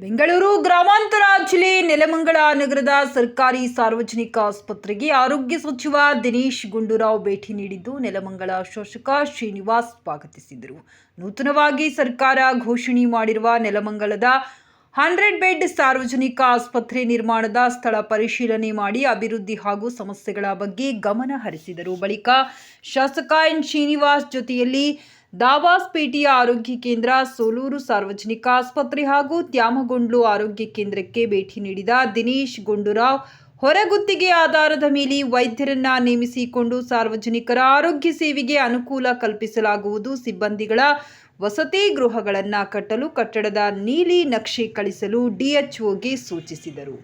ಬೆಂಗಳೂರು ಗ್ರಾಮಾಂತರ ಜಿಲ್ಲೆ ನೆಲಮಂಗಲ ನಗರದ ಸರ್ಕಾರಿ ಸಾರ್ವಜನಿಕ ಆಸ್ಪತ್ರೆಗೆ ಆರೋಗ್ಯ ಸಚಿವ ದಿನೇಶ್ ಗುಂಡೂರಾವ್ ಭೇಟಿ ನೀಡಿದ್ದು ನೆಲಮಂಗಲ ಶಾಸಕ ಶ್ರೀನಿವಾಸ್ ಸ್ವಾಗತಿಸಿದರು. ನೂತನವಾಗಿ ಸರ್ಕಾರ ಘೋಷಣೆ ಮಾಡಿರುವ ನೆಲಮಂಗಲದ ಹಂಡ್ರೆಡ್ ಬೆಡ್ ಸಾರ್ವಜನಿಕ ಆಸ್ಪತ್ರೆ ನಿರ್ಮಾಣದ ಸ್ಥಳ ಪರಿಶೀಲನೆ ಮಾಡಿ ಅಭಿವೃದ್ಧಿ ಹಾಗೂ ಸಮಸ್ಯೆಗಳ ಬಗ್ಗೆ ಗಮನ ಹರಿಸಿದರು. ಬಳಿಕ ಶಾಸಕ ಎನ್ ಶ್ರೀನಿವಾಸ್ ಜೊತೆಯಲ್ಲಿ ದಾಬಾಸ್ಪೇಟೆಯ ಆರೋಗ್ಯ ಕೇಂದ್ರ, ಸೋಲೂರು ಸಾರ್ವಜನಿಕ ಆಸ್ಪತ್ರೆ ಹಾಗೂ ತ್ಯಾಮಗೊಂಡ್ಲು ಆರೋಗ್ಯ ಕೇಂದ್ರಕ್ಕೆ ಭೇಟಿ ನೀಡಿದ ದಿನೇಶ್ ಗುಂಡೂರಾವ್, ಹೊರಗುತ್ತಿಗೆ ಆಧಾರದ ಮೇಲೆ ವೈದ್ಯರನ್ನ ನೇಮಿಸಿಕೊಂಡು ಸಾರ್ವಜನಿಕರ ಆರೋಗ್ಯ ಸೇವೆಗೆ ಅನುಕೂಲ ಕಲ್ಪಿಸಲಾಗುವುದು. ಸಿಬ್ಬಂದಿಗಳ ವಸತಿ ಗೃಹಗಳನ್ನು ಕಟ್ಟಲು ಕಟ್ಟಡದ ನೀಲಿ ನಕ್ಷೆ ಕಳಿಸಲು ಡಿಎಚ್ಒಗೆ ಸೂಚಿಸಿದರು.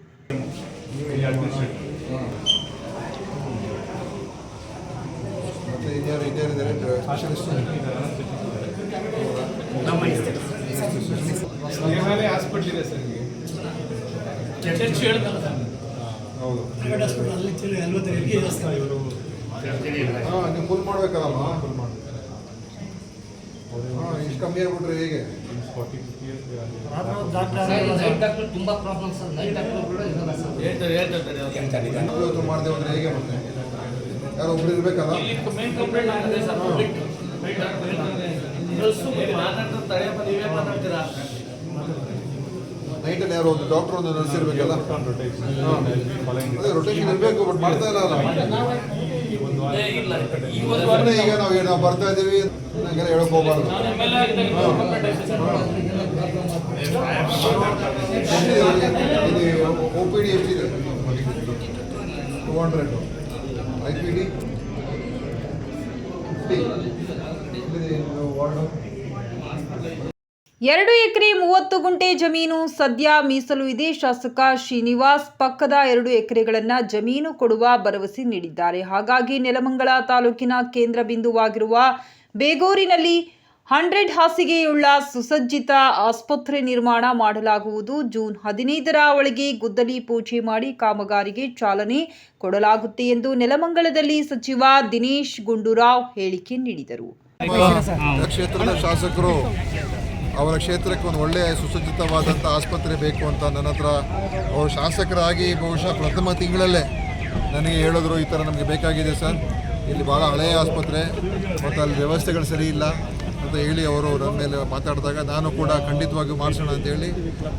ಮತ್ತೆ ಇನ್ಯಾರು ಇದ್ದಾರೆ ಸ್ಪೆಷಲಿಸ್ಟ್ ಹಾಸ್ಪಿಟ್ಲ್ ಇದೆ ಸರ್ ನಿಮಗೆ? ಹೌದು. ಪ್ರೈವೇಟ್ ಹಾಸ್ಪಿಟಲ್ ಅಲ್ಲಿ ಇವರು. ಹಾಂ ನೀವು ಫುಲ್ ಮಾಡ್ಬೇಕಲ್ಲಮ್ಮ? ಹಾಂ ಇಷ್ಟು ಕಮ್ಮಿ ಆಗ್ಬಿಟ್ರೆ ಹೇಗೆ? ಡಾಕ್ಟರ್ ತುಂಬ ಡಾಕ್ಟರ್ ತುಂಬಾ ಪ್ರಾಬ್ಲಮ್ ಸರ್. ನೈಟ್ ಡಾಕ್ಟರ್ ಕೂಡ ಹೇಳ್ತಾರೆ ಸರ್ ಇವತ್ತು ಮಾಡದೆ ಹೋದ್ರೆ ಹೇಗೆ ಮತ್ತೆ? ಯಾರೋ ಒಬ್ರು ಇರ್ಬೇಕಲ್ಲ? ಮೇನ್ ಕಂಪ್ಲೇಂಟ್ ಆಗಿದೆ ಸರ್ ಮಾತಾಡ್ತಾರೆ ತಡೆಯಪ್ಪ ನೀವೇ ಮಾತಾಡ್ತೀರಾ? ನೈಟಲ್ಲಿ ಯಾರೋ ಒಂದು ಡಾಕ್ಟರ್ ಒಂದು ನರ್ಸ್ ಇರ್ಬೇಕಲ್ಲ? ಅದೇ ರೊಟೇಷನ್ ಇರಬೇಕು ಬಟ್ ಮಾಡ್ತಾ ಇಲ್ಲ ಅಲ್ಲ ಈಗ ನಾವು ನಾವು ಬರ್ತಾ ಇದ್ದೀವಿ ಹಂಗೆಲ್ಲ ಹೇಳಕ್ ಹೋಗ್ಬಾರ್ದು. ಒ ಪಿ ಡಿ ಎಷ್ಟಿದೆ? ಟೂ ಹಂಡ್ರೆಡ್ ಎರಡು ಎಕರೆ ಮೂವತ್ತು ಗುಂಟೆ ಜಮೀನು ಸದ್ಯ ಮೀಸಲು ಇದೆ. ಶಾಸಕ ಶ್ರೀನಿವಾಸ್ ಪಕ್ಕದ ಎರಡು ಎಕರೆಗಳನ್ನು ಜಮೀನು ಕೊಡುವ ಭರವಸೆ ನೀಡಿದ್ದಾರೆ. ಹಾಗಾಗಿ ನೆಲಮಂಗಲ ತಾಲೂಕಿನ ಕೇಂದ್ರ ಬಿಂದುವಾಗಿರುವ ಬೇಗೂರಿನಲ್ಲಿ ಹಂಡ್ರೆಡ್ ಹಾಸಿಗೆಯುಳ್ಳ ಸುಸಜ್ಜಿತ ಆಸ್ಪತ್ರೆ ನಿರ್ಮಾಣ ಮಾಡಲಾಗುವುದು. ಜೂನ್ ಹದಿನೈದರ ಒಳಗೆ ಗುದ್ದಲಿ ಪೂಜೆ ಮಾಡಿ ಕಾಮಗಾರಿಗೆ ಚಾಲನೆ ಕೊಡಲಾಗುತ್ತೆ ಎಂದು ನೆಲಮಂಗಲದಲ್ಲಿ ಸಚಿವ ದಿನೇಶ್ ಗುಂಡೂರಾವ್ ಹೇಳಿಕೆ ನೀಡಿದರು. ಕ್ಷೇತ್ರದ ಶಾಸಕರು ಅವರ ಕ್ಷೇತ್ರಕ್ಕೆ ಒಂದು ಒಳ್ಳೆಯ ಸುಸಜ್ಜಿತವಾದಂಥ ಆಸ್ಪತ್ರೆ ಬೇಕು ಅಂತ ನನ್ನ ಹತ್ರ ಅವರು ಶಾಸಕರಾಗಿ ಬಹುಶಃ ಪ್ರಥಮ ತಿಂಗಳಲ್ಲೇ ನನಗೆ ಹೇಳಿದ್ರು ಈ ಥರ ನಮಗೆ ಬೇಕಾಗಿದೆ ಸರ್. ಇಲ್ಲಿ ಭಾಳ ಹಳೆಯ ಆಸ್ಪತ್ರೆ, ಮತ್ತು ಅಲ್ಲಿ ವ್ಯವಸ್ಥೆಗಳು ಸರಿ ಇಲ್ಲ. ಅಂತ ಹೇಳಿ ಅವರು ನನ್ನ ಮೇಲೆ ಮಾತಾಡಿದಾಗ ನಾನು ಕೂಡ ಖಂಡಿತವಾಗಿಯೂ ಮಾಡಿಸೋಣ ಅಂತೇಳಿ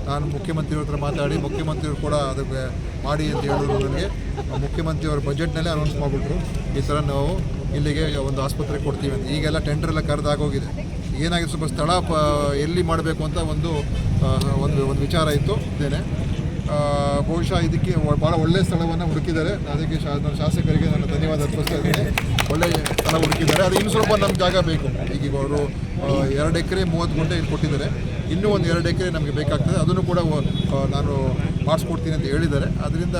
ನಾನು ಮುಖ್ಯಮಂತ್ರಿಯವ್ರ ಹತ್ರ ಮಾತಾಡಿ ಮುಖ್ಯಮಂತ್ರಿಯವರು ಕೂಡ ಅದಕ್ಕೆ ಮಾಡಿ ಅಂತ ಹೇಳಿದ್ರು ನನಗೆ. ಮುಖ್ಯಮಂತ್ರಿಯವರ ಬಜೆಟ್ನಲ್ಲೇ ಅನೌನ್ಸ್ ಮಾಡಿಬಿಟ್ರು, ಈ ಥರ ನಾವು ಇಲ್ಲಿಗೆ ಒಂದು ಆಸ್ಪತ್ರೆ ಕೊಡ್ತೀವಿ ಅಂತ. ಈಗೆಲ್ಲ ಟೆಂಡರ್ ಎಲ್ಲ ಕರೆದಾಗೋಗಿದೆ ಏನಾಗಿದೆ ಸ್ವಲ್ಪ ಸ್ಥಳ ಪ, ಎಲ್ಲಿ ಮಾಡಬೇಕು ಅಂತ ಒಂದು ಒಂದು ಒಂದು ವಿಚಾರ ಇತ್ತು, ಇದ್ದೇನೆ. ಬಹುಶಃ ಇದಕ್ಕೆ ಭಾಳ ಒಳ್ಳೆಯ ಸ್ಥಳವನ್ನು ಹುಡುಕಿದ್ದಾರೆ. ಅದಕ್ಕೆ ಶಾ ನನ್ನ ಶಾಸಕರಿಗೆ ನಾನು ಧನ್ಯವಾದ ಅರ್ಪಿಸ್ತಾ ಇದ್ದೀನಿ. ಒಳ್ಳೆಯ ಸ್ಥಳ ಹುಡುಕಿದ್ದಾರೆ. ಅದು ಇನ್ನು ಸ್ವಲ್ಪ ನಮ್ಮ ಜಾಗ ಬೇಕು. ಈಗ ಅವರು ಎರಡು ಎಕರೆ ಮೂವತ್ತು ಗುಂಟೆ ಕೊಟ್ಟಿದ್ದಾರೆ. ಇನ್ನೂ ಒಂದು ಎರಡು ಎಕರೆ ನಮಗೆ ಬೇಕಾಗ್ತದೆ. ಅದನ್ನು ಕೂಡ ನಾನು ಮಾಡಿಸ್ಕೊಡ್ತೀನಿ ಅಂತ ಹೇಳಿದ್ದಾರೆ. ಅದರಿಂದ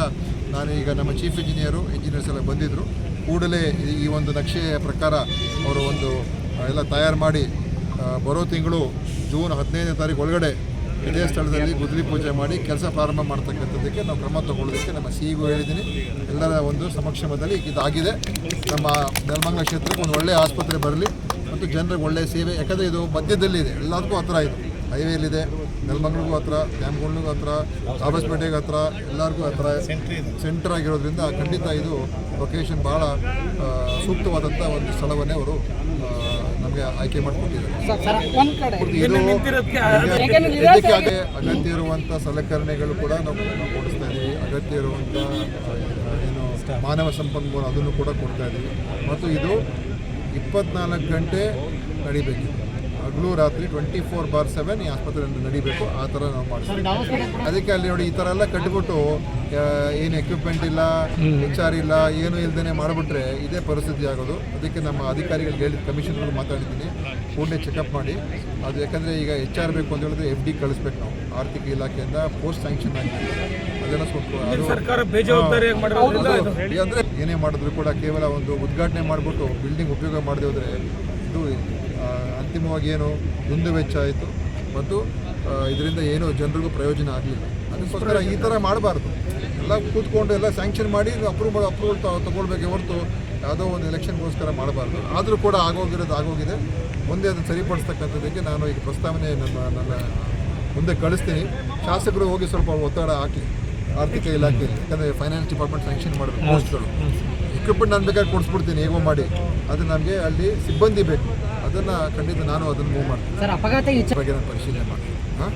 ನಾನು ಈಗ ನಮ್ಮ ಚೀಫ್ ಇಂಜಿನಿಯರು ಇಂಜಿನಿಯರ್ಸ್ ಎಲ್ಲ ಬಂದಿದ್ದರು ಕೂಡಲೇ ಈ- ಒಂದು ನಕ್ಷೆಯ ಪ್ರಕಾರ ಅವರು ಒಂದು ಎಲ್ಲ ತಯಾರು ಮಾಡಿ ಬರೋ ತಿಂಗಳು ಜೂನ್ ಹದಿನೈದನೇ ತಾರೀಕು ಒಳಗಡೆ ಇದೇ ಸ್ಥಳದಲ್ಲಿ ಗುದ್ರಿ ಪೂಜೆ ಮಾಡಿ ಕೆಲಸ ಪ್ರಾರಂಭ ಮಾಡ್ತಕ್ಕಂಥದ್ದಕ್ಕೆ ನಾವು ಕ್ರಮ ತಗೊಳ್ಳೋದಕ್ಕೆ ನಮ್ಮ ಸಿಇಗೂ ಹೇಳಿದ್ದೀನಿ. ಎಲ್ಲರ ಒಂದು ಸಮಕ್ಷಮದಲ್ಲಿ ಇದಾಗಿದೆ ನಮ್ಮ ನೆಲಮಂಗಲ ಕ್ಷೇತ್ರಕ್ಕೆ ಒಂದು ಒಳ್ಳೆಯ ಆಸ್ಪತ್ರೆ ಬರಲಿ ಮತ್ತು ಜನರಿಗೆ ಒಳ್ಳೆಯ ಸೇವೆ. ಯಾಕಂದರೆ ಇದು ಮಧ್ಯದಲ್ಲಿದೆ ಎಲ್ಲದಕ್ಕೂ ಹತ್ರ ಇದು. ಹೈವೇಲಿದೆ ನೆಲಮಂಗ್ಳಿಗೂ ಹತ್ರ, ಡ್ಯಾಮ್ಗಳಿಗೂ ಹತ್ರ ಆಬಸ್ಪೇಟೆಗೂ ಹತ್ರ, ಎಲ್ಲರಿಗೂ ಹತ್ರ ಸೆಂಟರ್ ಆಗಿರೋದ್ರಿಂದ ಖಂಡಿತ ಇದು ಲೊಕೇಶನ್ ಭಾಳ ಸೂಕ್ತವಾದಂಥ ಒಂದು ಸ್ಥಳವನ್ನೇ ಅವರು ನಮಗೆ ಆಯ್ಕೆ ಮಾಡಿಕೊಟ್ಟಿದ್ದಾರೆ. ಅಗತ್ಯ ಇರುವಂಥ ಸಲಕರಣೆಗಳು ಕೂಡ ನಾವು ಕೊಡಿಸ್ತಾ ಇದ್ದೀವಿ. ಅಗತ್ಯ ಇರುವಂಥ ಏನು ಮಾನವ ಸಂಪನ್ಮೂಲ ಅದನ್ನು ಕೂಡ ಕೊಡ್ತಾ ಇದ್ದೀವಿ. ಮತ್ತು ಇದು ಇಪ್ಪತ್ನಾಲ್ಕು ಗಂಟೆ ನಡಿಬೇಕು. ಹಗಲು ರಾತ್ರಿ ಟ್ವೆಂಟಿ ಫೋರ್ ಬಾರ್ ಸೆವೆನ್ ಈ ಆಸ್ಪತ್ರೆಯಿಂದ ನಡಿಬೇಕು. ಆ ಥರ ನಾವು ಮಾಡ್ತೀವಿ. ಅದಕ್ಕೆ ಅಲ್ಲಿ ನೋಡಿ ಈ ಥರ ಎಲ್ಲ ಕಟ್ಬಿಟ್ಟು ಏನು ಎಕ್ವಿಪ್ಮೆಂಟ್ ಇಲ್ಲ ಎಚ್ ಆರ್ ಇಲ್ಲ ಏನು ಇಲ್ದೇ ಮಾಡಿಬಿಟ್ರೆ ಇದೇ ಪರಿಸ್ಥಿತಿ ಆಗೋದು. ಅದಕ್ಕೆ ನಮ್ಮ ಅಧಿಕಾರಿಗಳಿಗೆ ಹೇಳಿದ ಕಮಿಷನರ್ಗಳು ಮಾತಾಡಿದ್ದೀನಿ. ಕೂಡಲೇ ಚೆಕಪ್ ಮಾಡಿ. ಅದು ಯಾಕಂದರೆ ಈಗ ಎಚ್ ಆರ್ ಬೇಕು ಅಂತ ಹೇಳಿದ್ರೆ ಎಫ್ ಡಿ ಕಳಿಸ್ಬೇಕು ನಾವು. ಆರ್ಥಿಕ ಇಲಾಖೆಯಿಂದ ಪೋಸ್ಟ್ ಸ್ಯಾಂಕ್ಷನ್ ಆಗಿದೆ. ಅದೆಲ್ಲ ಸ್ವಲ್ಪ. ಅಂದ್ರೆ ಏನೇ ಮಾಡಿದ್ರು ಕೂಡ ಕೇವಲ ಒಂದು ಉದ್ಘಾಟನೆ ಮಾಡಿಬಿಟ್ಟು ಬಿಲ್ಡಿಂಗ್ ಉಪಯೋಗ ಮಾಡದೆ ಹೋದರೆ ಇದು ಅಂತಿಮವಾಗಿ ಏನು ದುಂದು ವೆಚ್ಚ ಆಯಿತು. ಮತ್ತು ಇದರಿಂದ ಏನು ಜನರಿಗೂ ಪ್ರಯೋಜನ ಆಗಲಿಲ್ಲ. ಅದಕ್ಕೋಸ್ಕರ ಈ ಥರ ಮಾಡಬಾರ್ದು. ಎಲ್ಲ ಕೂತ್ಕೊಂಡು ಎಲ್ಲ ಸ್ಯಾಂಕ್ಷನ್ ಮಾಡಿ ಅಪ್ರೂವ್ ಅಪ್ರೂವಲ್ ತಗೊಳ್ಬೇಕೆ ಹೊರತು ಯಾವುದೋ ಒಂದು ಎಲೆಕ್ಷನ್ಗೋಸ್ಕರ ಮಾಡಬಾರ್ದು. ಆದರೂ ಕೂಡ ಆಗೋಗಿರೋದು ಆಗೋಗಿದೆ. ಮುಂದೆ ಅದನ್ನು ಸರಿಪಡಿಸ್ತಕ್ಕಂಥದ್ದಕ್ಕೆ ನಾನು ಈಗ ಪ್ರಸ್ತಾವನೆ ನನ್ನ ನನ್ನ ಮುಂದೆ ಕಳಿಸ್ತೀನಿ. ಶಾಸಕರು ಹೋಗಿ ಸ್ವಲ್ಪ ಒತ್ತಡ ಹಾಕಿ ಆರ್ಥಿಕ ಇಲಾಖೆ ಯಾಕಂದರೆ ಫೈನಾನ್ಸ್ ಡಿಪಾರ್ಟ್ಮೆಂಟ್ ಸ್ಯಾಂಕ್ಷನ್ ಮಾಡಬೇಕು ಪೋಸ್ಟ್ಗಳು. ಎಕ್ವಿಪ್ಮೆಂಟ್ ನಾನು ಬೇಕಾದ್ರೆ ಕೊಡಿಸ್ಬಿಡ್ತೀನಿ ಹೇಗೋ ಮಾಡಿ. ಅದು ನಮಗೆ ಅಲ್ಲಿ ಸಿಬ್ಬಂದಿ ಬೇಕು. ಅದನ್ನು ಖಂಡಿತ ನಾನು ಅದನ್ನು ಮೂವ್ ಮಾಡ್ತೀನಿ. ಬಗ್ಗೆ ನಾನು ಪರಿಶೀಲನೆ ಮಾಡ್ತೀನಿ. ಹಾಂ?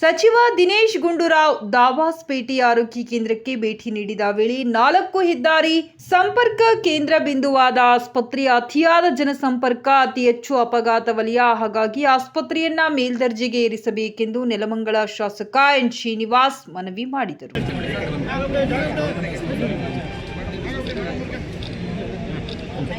ಸಚಿವ ದಿನೇಶ್ ಗುಂಡೂರಾವ್ ದಾವಾಸ್ಪೇಟೆ ಆರೋಗ್ಯ ಕೇಂದ್ರಕ್ಕೆ ಭೇಟಿ ನೀಡಿದ ವೇಳೆ ನಾಲ್ಕು ಹೆದ್ದಾರಿ ಸಂಪರ್ಕ ಕೇಂದ್ರ ಬಿಂದುವಾದ ಆಸ್ಪತ್ರೆಯ ಅತಿಯಾದ ಜನಸಂಪರ್ಕ ಅತಿ ಹೆಚ್ಚು ಅಪಘಾತ ವಲಯ ಹಾಗಾಗಿ ಆಸ್ಪತ್ರೆಯನ್ನ ಮೇಲ್ದರ್ಜೆಗೆ ಏರಿಸಬೇಕೆಂದು ನೆಲಮಂಗಲ ಶಾಸಕ ಎನ್ ಶ್ರೀನಿವಾಸ್ ಮನವಿ ಮಾಡಿದರು.